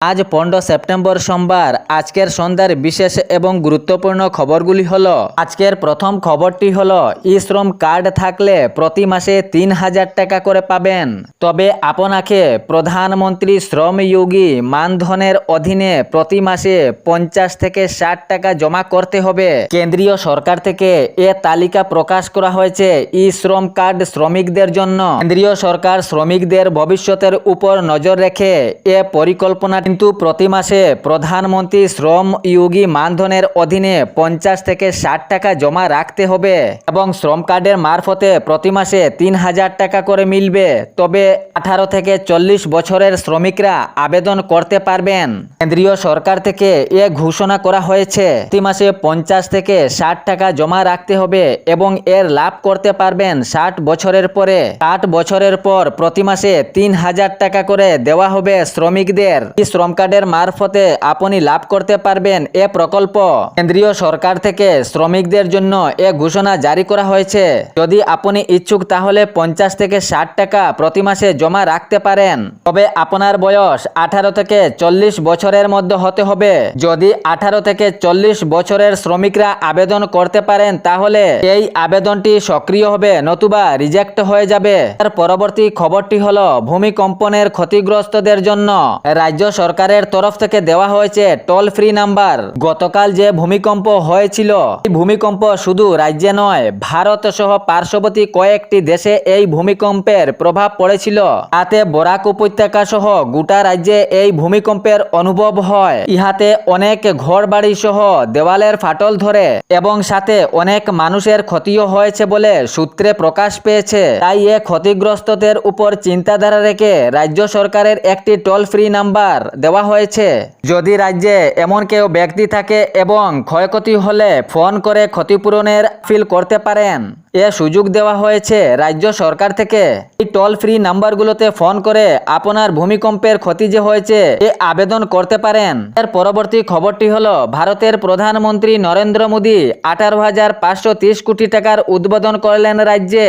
আজ পনেরো সেপ্টেম্বর সোমবার। আজকের সন্ধ্যার বিশেষ এবং গুরুত্বপূর্ণ খবরগুলি হল, আজকের প্রথম খবরটি হল, ই শ্রম কার্ড থাকলে প্রতি মাসে তিন হাজার টাকা করে পাবেন। তবে আপনাকে প্রধানমন্ত্রী শ্রমযোগী মানধনের অধীনে প্রতি মাসে পঞ্চাশ থেকে ষাট টাকা জমা করতে হবে। কেন্দ্রীয় সরকার থেকে এ তালিকা প্রকাশ করা হয়েছে ই শ্রম কার্ড শ্রমিকদের জন্য। কেন্দ্রীয় সরকার শ্রমিকদের ভবিষ্যতের উপর নজর রেখে এ পরিকল্পনা কিন্তু প্রতি মাসে প্রধানমন্ত্রী শ্রম ইয়োগী মানধনের অধীনে পঞ্চাশ থেকে ষাট টাকা জমা রাখতে হবে এবং শ্রম কার্ডের মারফতে প্রতি মাসে তিন হাজার টাকা করে মিলবে। তবে আঠারো থেকে চল্লিশ বছরের শ্রমিকরা আবেদন করতে পারবেন। কেন্দ্রীয় সরকার থেকে এ ঘোষণা করা হয়েছে, প্রতি মাসে পঞ্চাশ থেকে ষাট টাকা জমা রাখতে হবে এবং এর লাভ করতে পারবেন ষাট বছরের পরে। ষাট বছরের পর প্রতি মাসে তিন হাজার টাকা করে দেওয়া হবে শ্রমিকদের। শ্রম কার্ডের মারফতে আপনি লাভ করতে পারবেন এ প্রকল্প। কেন্দ্রীয় সরকার থেকে শ্রমিকদের জন্য এ ঘোষণা জারি করা হয়েছে। যদি আপনি ইচ্ছুক তাহলে পঞ্চাশ থেকে ষাট টাকা প্রতি মাসে জমা রাখতে পারেন। তবে আপনার বয়স আঠারো থেকে চল্লিশ বছরের মধ্যে হতে হবে। যদি আঠারো থেকে চল্লিশ বছরের শ্রমিকরা আবেদন করতে পারেন তাহলে এই আবেদনটি সক্রিয় হবে নতুবা রিজেক্ট হয়ে যাবে। তার পরবর্তী খবরটি হল, ভূমিকম্পনের ক্ষতিগ্রস্তদের জন্য রাজ্য সরকারের তরফ থেকে দেওয়া হয়েছে টোল ফ্রি নাম্বার গতকাল যে ভূমিকম্প হয়েছিল, এই ভূমিকম্প শুধু রাজ্যে নয় ভারত সহ পার্শ্ববর্তী কয়েকটি দেশে এই ভূমিকম্পের প্রভাব পড়েছিল। তাতে বরাক উপত্যকা সহ গোটা রাজ্যে এই ভূমিকম্পের অনুভব হয়। ইহাতে অনেক ঘর বাড়ি সহ দেওয়ালের ফাটল ধরে এবং সাথে অনেক মানুষের ক্ষতিও হয়েছে বলে সূত্রে প্রকাশ পেয়েছে। তাই এ ক্ষতিগ্রস্তদের উপর চিন্তাধারা রেখে রাজ্য সরকারের একটি টোল ফ্রি নাম্বার দেওয়া হয়েছে। যদি রাজ্যে এমন কেউ ব্যক্তি থাকে এবং ক্ষয়ক্ষতি হলে ফোন করে ক্ষতিপূরণের ফিল করতে পারেন। এ সুযোগ দেওয়া হয়েছে রাজ্য সরকার থেকে। এই টোল ফ্রি নাম্বারগুলোতে ফোন করে আপনার ভূমিকম্পের ক্ষতি যে হয়েছে এ আবেদন করতে পারেন। এর পরবর্তী খবরটি হলো, ভারতের প্রধানমন্ত্রী নরেন্দ্র মোদী আঠারো হাজার পাঁচশো কোটি টাকার উদ্বোধন করলেন রাজ্যে।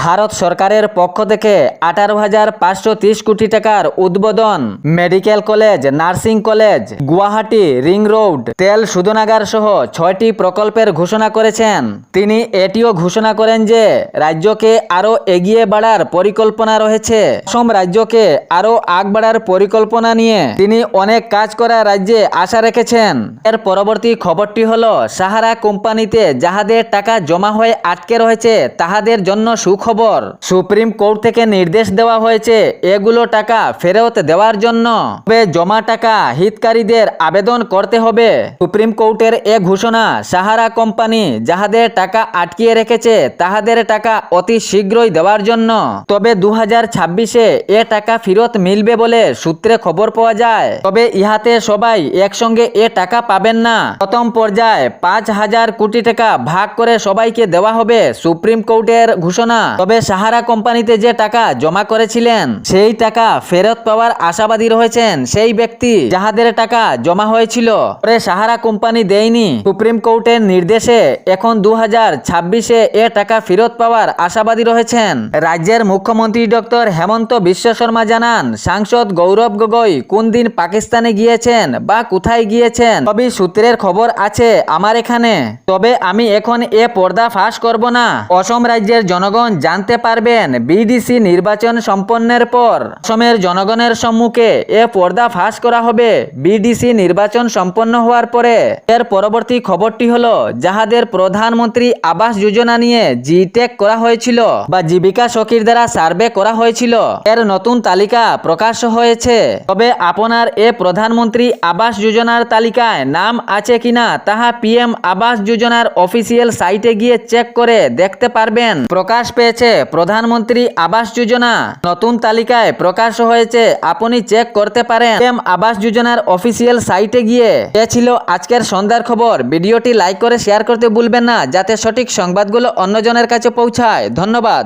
ভারত সরকারের পক্ষ থেকে আঠারো হাজার পাঁচশো কোটি টাকার উদ্বোধন। Medical college, nursing college, Guwahati, ring road, তেল শোধনাগার সহ ছয়টি প্রকল্পের ঘোষণা করেছেন। তিনি এটিও ঘোষণা করেন যে রাজ্যকে আরও এগিয়ে বাড়ার পরিকল্পনা রয়েছে। অসম রাজ্যকে আরও আগ বাড়ার পরিকল্পনা নিয়ে তিনি অনেক কাজ করা রাজ্যে আশা রেখেছেন। এর পরবর্তী খবরটি হল, সাহারা কোম্পানিতে যাহাদের টাকা জমা হয়ে আটকে রয়েছে, তাহাদের জন্য সুখবর। সুপ্রিম কোর্ট থেকে নির্দেশ দেওয়া হয়েছে, এগুলো টাকা ফেরত দেওয়ার জন্য। তবে জমা টাকা হিতকারীদের আবেদন করতে হবে। সুপ্রিম কোর্টের এ ঘোষণা, সাহারা কোম্পানি যাহাদের টাকা আটকিয়ে রেখেছে তাহাদের টাকা অতি শীঘ্রই দেওয়ার জন্য। তবে দু হাজার ছাব্বিশে এ টাকা ফেরত মিলবে বলে সূত্রে খবর পাওয়া যায়। তবে ইহাতে সবাই একসঙ্গে এ টাকা পাবেন না। প্রথম পর্যায়ে পাঁচ হাজার কোটি টাকা ভাগ করে সবাইকে দেওয়া হবে সুপ্রিম কোর্টের ঘোষণা। তবে সাহারা কোম্পানিতে যে টাকা জমা করেছিলেন, সেই টাকা ফেরত পাওয়ার আশাবাদী রয়েছেন সেই ব্যক্তি যাহাদের টাকা জমা হয়েছিল। পরে সাহারা কোম্পানি দেয়নি। সুপ্রিম কোর্টের নির্দেশে এখন দু হাজার ছাব্বিশে এ টাকা ফেরত পাওয়ার আশাবাদী রয়েছেন। রাজ্যের মুখ্যমন্ত্রী ডক্টর হেমন্ত বিশ্ব শর্মা জানান, সাংসদ গৌরব গগৈ কোন দিন পাকিস্তানে গিয়েছেন বা কোথায় গিয়েছেন সবই সূত্রের খবর আছে আমার এখানে। তবে আমি এখন এ পর্দা ফাঁস করব না। অসম রাজ্যের জনগণ জানতে পারবেন বিডিসি নির্বাচন সম্পন্নের পর। অসমের জনগণের সম্মুখে এ পর্দা ফাঁস করা হবে। বিডিসি নির্বাচন সম্পন্ন হওয়ার পরে। এর পরবর্তী খবরটি হলো যাহাদের প্রধানমন্ত্রী আবাস যোজনা নিয়ে জিটেক করা হয়েছিল বা জীবিকা সখীর দ্বারা সার্ভে করা হয়েছিল। এর নতুন তালিকা প্রকাশ হয়েছে। তবে আপনার এ প্রধানমন্ত্রী আবাস যোজনার তালিকায় নাম আছে কিনা তাহা পিএম আবাস যোজনার অফিসিয়াল সাইটে গিয়ে চেক করে দেখতে পারবেন। প্রকাশ পেয়েছে প্রধানমন্ত্রী আবাস যোজনা। নতুন তালিকায় প্রকাশ হয়েছে, আপনি চেক করতে পারেন। পিএম আবাস যোজনার অফিসিয়াল সাইটে গিয়ে। এ ছিল আজকের সন্ধ্যার খবর। ভিডিওটি লাইক করে শেয়ার করতে ভুলবেন না, যাতে সঠিক সংবাদগুলো অন্যজনের কাছে পৌঁছায়। ধন্যবাদ।